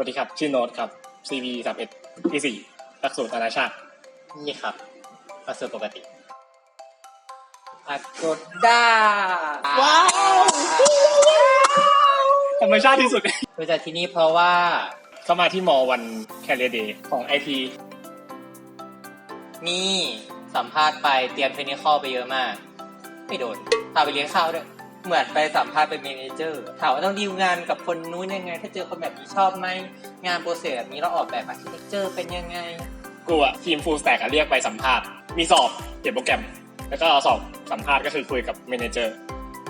สวัสดีครับ ชื่อโน้ตครับ CV 31ปี4หลักสูตรนานาชาติ นี่ครับก็คือปกติอากดด้าว้าวธรรมชาติที่สุดรู้จักที่นี่เพราะว่าเข้ามาที่มอวันแคเรียเดย์ของ IT นี่สัมภาษณ์ไปเตรียมเทคนิคอลไปเยอะมาก ไม่โดนพาไปเลี้ยงข้าวด้วย เหมือนไปสัมภาษณ์เป็นเมเนเจอร์ถามว่าต้องดีลงานกับคนนู้นยังไง ถ้าเจอคนแบบนี้ชอบไหมงานโปรเซสแบบนี้เราออกแบบอาร์เคเต็กเจอร์เป็นยังไงกูอะทีมฟูลสแต็กเรียกไปสัมภาษณ์มีสอบเขียนโปรแกรม แล้วก็สอบสัมภาษณ์ก็คือคุยกับเมเนเจอร์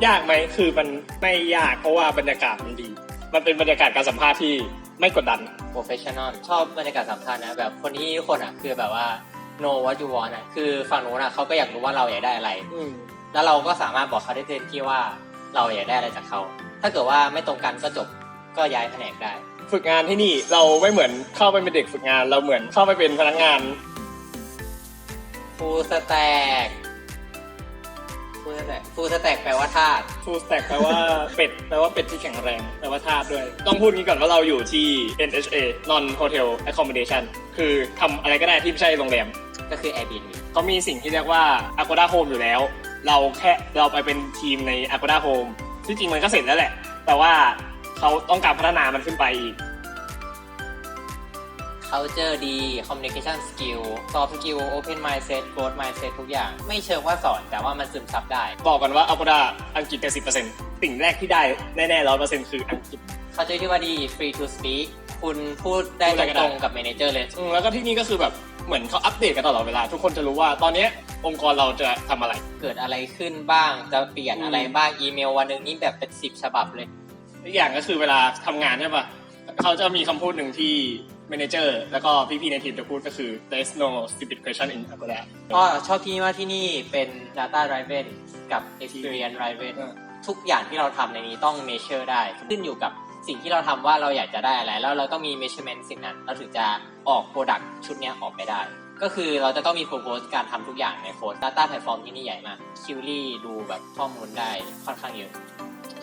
ยากไหมคือมันไม่ยากเพราะว่าบรรยากาศมันดี มันเป็นบรรยากาศการสัมภาษณ์ที่ไม่กดดันโปรเฟชชั่นอลชอบบรรยากาศสัมภาษณ์นะแบบคนที่ทุกคนอะคือแบบว่า know what you want อะคือฝั่งนู้นอะเขาก็อยากรู้ว่าเราอยากได้อะไร แล้วเราก็สามารถบอกเขาได้เต็มที่ว่าเราอยากได้อะไรจากเขา ถ้าเกิดว่าไม่ตรงกันก็จบก็ย้ายแผนกได้ ฝึกงานที่นี่เราไม่เหมือนเข้าไปเป็นเด็กฝึกงาน เราเหมือนเข้าไปเป็นพนักงานฟูสแต็กฟูสแต็กฟูสแต็กแปลว่าธาตุฟูลสแต็กแปลว่าเป็ดแปลว่าเป็ดที่แข็งแรงแปลว่าทาสด้วย ต้องพูดงี้ก่อนว่าเราอยู่ที่ NHA Non Hotel Accommodation คือทำอะไรก็ได้ที่ไม่ใช่โรงแรมก็คือ Airbnb เขามีสิ่งที่เรียกว่า Agoda Home อยู่แล้ว เราแค่เราไปเป็นทีมใน Agoda Home ที่จริงมันก็เสร็จแล้วแหละ แต่ว่าเขาต้องการพัฒนามันขึ้นไปอีก culture ดี communication skill soft skill open mindset growth mindset ทุกอย่าง ไม่เชิงว่าสอนแต่ว่ามันซึมซับได้ บอกกันว่า Agoda อังกฤษเป็น10%สิ่งแรกที่ได้แน่ๆร้อยเปอร์เซ็นต์คืออังกฤษ culture ที่ว่าดี free to speak คุณพูดได้พูดอะไรก็ได้ตรงๆกับ manager เลยอืมแล้วก็ที่นี่ก็คือแบบเหมือนเขาอัปเดตกันตลอดเวลา ทุกคนจะรู้ว่าตอนเนี้ย องค์กรเราจะทำอะไร เกิดอะไรขึ้นบ้าง จะเปลี่ยนอืมอะไรบ้าง อีเมลวันหนึ่งนี่แบบเป็นสิบฉบับเลย อีกอย่างก็คือเวลาทำงานใช่ปะเขาจะมีคำพูดหนึ่งที่ manager แล้วก็พี่ๆในทีมจะพูดก็คือ there's no stupid question in Agoda ก็ชอบที่นี่ว่าที่นี่เป็น data driven กับ experience driven เออ ทุกอย่างที่เราทำในนี้ต้อง measure ได้ ขึ้นอยู่กับสิ่งที่เราทำว่าเราอยากจะได้อะไร แล้วเราต้องมี measurement สิ่งนั้น เราถึงจะออก product ชุดเนี้ยออกไปได้ ก็คือเราจะต้องมี propose การทำทุกอย่างในโค้ด data platform ที่นี่ใหญ่มาก Qly ดูแบบข้อมูลได้ค่อนข้างเยอะ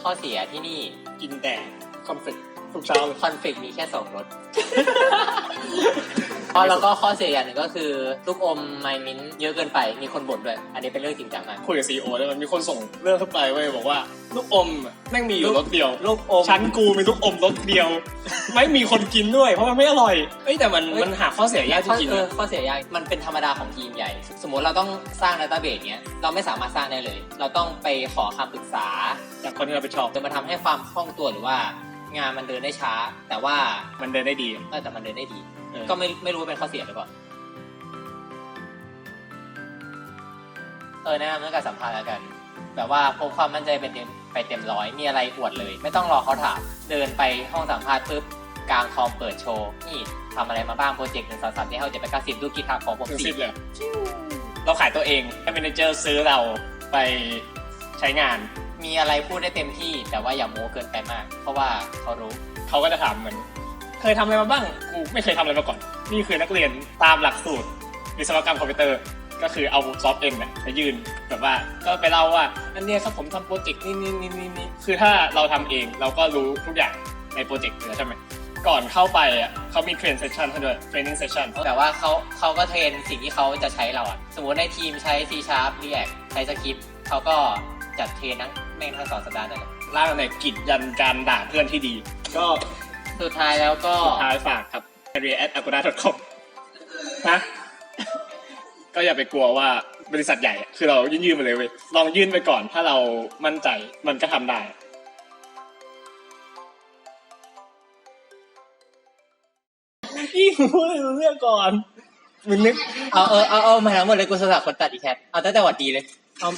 ข้อเสียที่นี่กินแต่คอนฟ lict ทุกเช้าเลยคอนฟ lict มีแค่สองรส อ๋อแล้วก็ข้อเสียอย่างหนึ่งก็คือลูกอมไมมินเยอะเกินไปมีคนบ่นด้วยอันนี้เป็นเรื่องจริงจังมากคุยกับซีโอแล้วมันมีคนส่งเรื่องเข้าไปเว้ยบอกว่าลูกอมแม่งมีอยู่รสเดียวลูกอมชั้นกูมีลูกอมรสเดียว ไม่มีคนกินด้วย เพราะมันไม่อร่อยเอ้ยแต่มันเอ้ยมันหาข้อเสียยากจริงๆเออนะข้อเสียยากมันเป็นธรรมดาของทีมใหญ่ สมมติเราต้องสร้างดัตต้าเบสเนี้ยเราไม่สามารถสร้างได้เลย เราต้องไปขอคำปรึกษาจากคนที่เราไปชอบจะมาทำให้ความคล่องตัวหรือว่า งานมันเดินได้ช้า แต่ว่ามันเดินได้ดี เออแต่มันเดินได้ดี เออ ก็ไม่ไม่รู้ว่าเป็นข้อเสียหรือเปล่าเออแนะนำเรื่องการสัมภาษณ์แล้วกัน แบบว่าพกความมั่นใจไปเต็มไปเต็มร้อยมีอะไรอวดเลย ไม่ต้องรอเขาถาม เดินไปห้องสัมภาษณ์ปุ๊บกลางคอมเปิดโชว์ นี่ทำอะไรมาบ้างโปรเจกต์หนึ่งสองสามที่เขาจะไปกาสิบดูกีทาของผมถึงสิสิบเลยเราขายตัวเองให้เมนเจอร์ซื้อเราไปใช้งาน มีอะไรพูดได้เต็มที่ แต่ว่าอย่าโม้เกินไปมาก เพราะว่าเขารู้ เขาก็จะถามเหมือน เคยทำอะไรมาบ้าง กูไม่เคยทำอะไรมาก่อน นี่คือนักเรียนตามหลักสูตรวิศวกรรมคอมพิวเตอร์ ก็คือเอาซอฟต์เอ็นเนี่ยไปยื่นแบบว่าก็ไปเล่าว่าอันเนี้ยครับผมทำโปรเจกต์นี่นี่นี่นี่นี่คือถ้าเราทำเองเราก็รู้ทุกอย่างในโปรเจกต์อยู่แล้วใช่ไหมก่อนเข้าไปอะเขามีเทรนเซสชันให้ด้วยเทรนนิ่งเซสชัน แต่ว่าเขาเขาก็เทรนสิ่งที่เขาจะใช้เราอะสมมติในทีมใช้ C Sharp React ใช้สคริปต์เขาก็จัดเทรนทั้ง แม่งทั้งสองสัปดาห์นั่นแหละล่างในกิจยันการด่าเพื่อนที่ดี ก็สุดท้ายแล้วก็ สุดท้ายฝากครับ career at agoda com นะ ก็อย่าไปกลัวว่าบริษัทใหญ่อะคือเรายื่นยื่นๆมาเลยเว้ยลองยื่นไปก่อน ถ้าเรามั่นใจมันก็ทำได้อีพูดเรื่องก่อนมึงนึก เอาเออเอาเอามาทั้งหมดเลยกูสลับคนตัดอีแคทเอาตั้งแต่หวัดดีเลย เอา